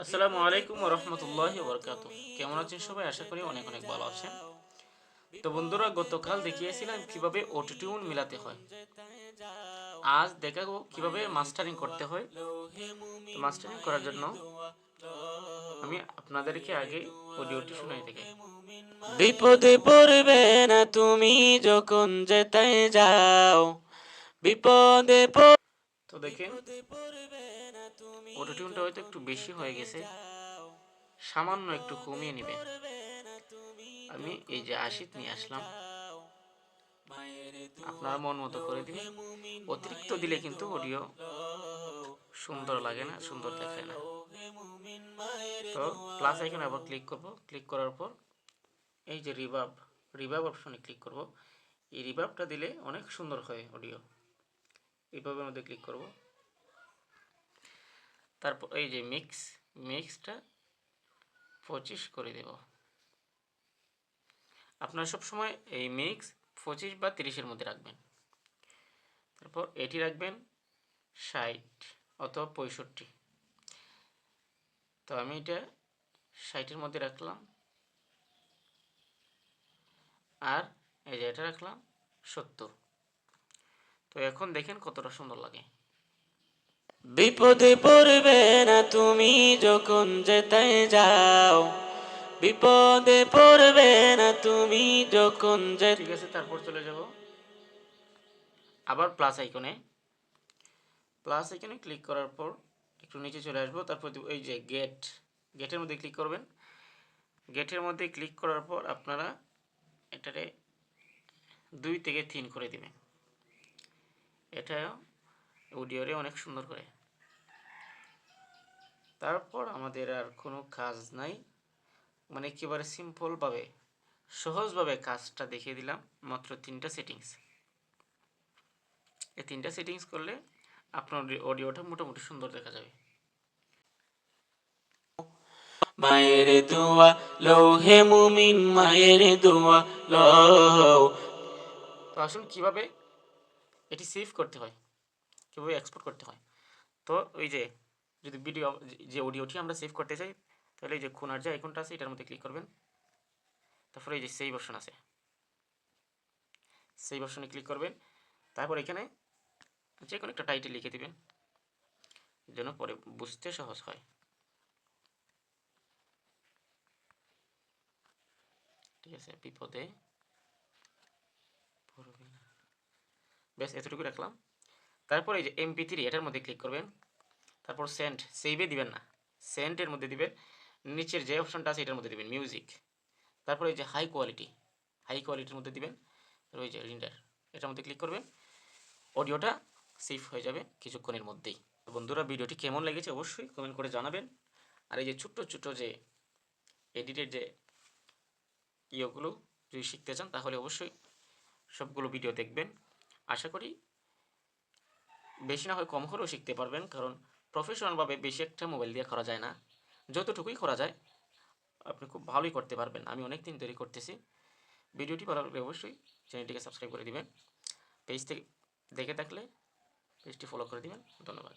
আসসালামু আলাইকুম রহমতুল্লাহ বরকাত কেমন আছেন সবাই? আশা করি অনেক অনেক ভালো আছেন। তো বন্ধুরা গতকাল দেখিয়েছিলাম কীভাবে অটোটিউন মিলাতে হয়। আজ দেখাবো কীভাবে মাস্টারিং করতে হয়। তো মাস্টারিং করার জন্য আমি আপনাদেরকে আগে অডিওটি শোনাই থেকে বিপদে পড়বে না তুমি যখন যেতে যাও। বিপদে তো দেখেন অটোটিউনটা হয়তো একটু বেশি হয়ে গেছে। সামান্য একটু কমিয়ে নেবেন আমি এই যে আশিত নিয়ে আসলাম। আপনার মন মতো করে দিবেন অতিরিক্ত দিলে কিন্তু অডিও সুন্দর লাগে না, সুন্দর দেখায় না। তো প্লাস এখানে আবার ক্লিক করব। ক্লিক করার পর এই যে রিভাব রিভাব অপশনে ক্লিক করব। এই রিভাবটা দিলে অনেক সুন্দর হয় অডিও রিভাবের মধ্যে ক্লিক করব। তারপর এই যে মিক্স মিক্সটা পঁচিশ করে দেব। আপনারা সবসময় এই মিক্স পঁচিশ বা তিরিশের মধ্যে রাখবেন। তারপর এটি রাখবেন ষাট অথবা পঁয়ষট্টি। তো আমি এটা ষাটের মধ্যে রাখলাম। আর এই যে এটা রাখলাম সত্তর। তো এখন দেখেন কতটা সুন্দর লাগে। বিপদে পড়বে না তুমি যখন যেতে যাও। বিপদে পড়বে না তুমি যখন যে ঠিক আছে, তারপর চলে যাব। আবার প্লাস আইকনে প্লাস আইকনে ক্লিক করার পর একটু নিচে চলে আসব। তারপর এই যে গেট গেটের মধ্যে ক্লিক করবেন। গেটের মধ্যে ক্লিক করার পর আপনারা এটারে দুই থেকে তিন করে দিবেন। এটা অডিওরে অনেক সুন্দর করে। তারপর আমাদের আর কোনো কাজ নাই। মানে একেবারে সিম্পলভাবে সহজভাবে কাজটা দেখিয়ে দিলাম মাত্র তিনটা সেটিংস এই তিনটা সেটিংস করলে আপনার অডিওটা মোটামুটি সুন্দর দেখা যাবে। মায়ের দোয়া লৌহে মুমিন মায়ের দোয়া লও। তো আসুন কীভাবে এটি সেভ করতে হয়। কীভাবে এক্সপোর্ট করতে হয়? তো ওই যে, যদি ভিডিও যে অডিওটি আমরা সেভ করতে চাই, তাহলে এই যে খুনার যে আইকনটা আছে, এটার মধ্যে ক্লিক করবেন। তারপরে এই যে সেভ অপশন আছে। সেভ অপশনে ক্লিক করবেন। তারপর এখানে যে কোনো একটা টাইটেল লিখে দেবেন, যেন পরে বুঝতে সহজ হয়। ঠিক আছে, বিপদে ব্যাস এতটুকু রাখলাম। তারপর এই যে এমপি থ্রি এটার মধ্যে ক্লিক করবেন। তারপর সেন্ট সেভে দিবেন না। সেন্টের মধ্যে দিবেন। নিচের যে অপশনটা আছে, এটার মধ্যে দিবেন মিউজিক তারপর এই যে হাই কোয়ালিটি হাই কোয়ালিটির মধ্যে দিবেন। তারপর ওই যে রিন্ডার এটার মধ্যে ক্লিক করবেন। অডিওটা সেভ হয়ে যাবে কিছুক্ষণের মধ্যেই। বন্ধুরা, ভিডিওটি কেমন লেগেছে অবশ্যই কমেন্ট করে জানাবেন। আর এই যে ছোট্ট ছোট্ট যে এডিটের যে ইয়েগুলো যদি শিখতে চান, তাহলে অবশ্যই সবগুলো ভিডিও দেখবেন। আশা করি বেশি না হয় কম করেও শিখতে পারবেন, কারণ প্রফেশনালভাবে বেশি একটা মোবাইল দিয়ে করা যায় না। যতটুকুই করা যায়, আপনি খুব ভালোই করতে পারবেন। আমি অনেক দিন তৈরি করতেছি। ভিডিওটি ভালো লাগলে অবশ্যই চ্যানেলটিকে সাবস্ক্রাইব করে দেবেন। পেজ থেকে দেখে থাকলে পেজটি ফলো করে দিবেন। ধন্যবাদ।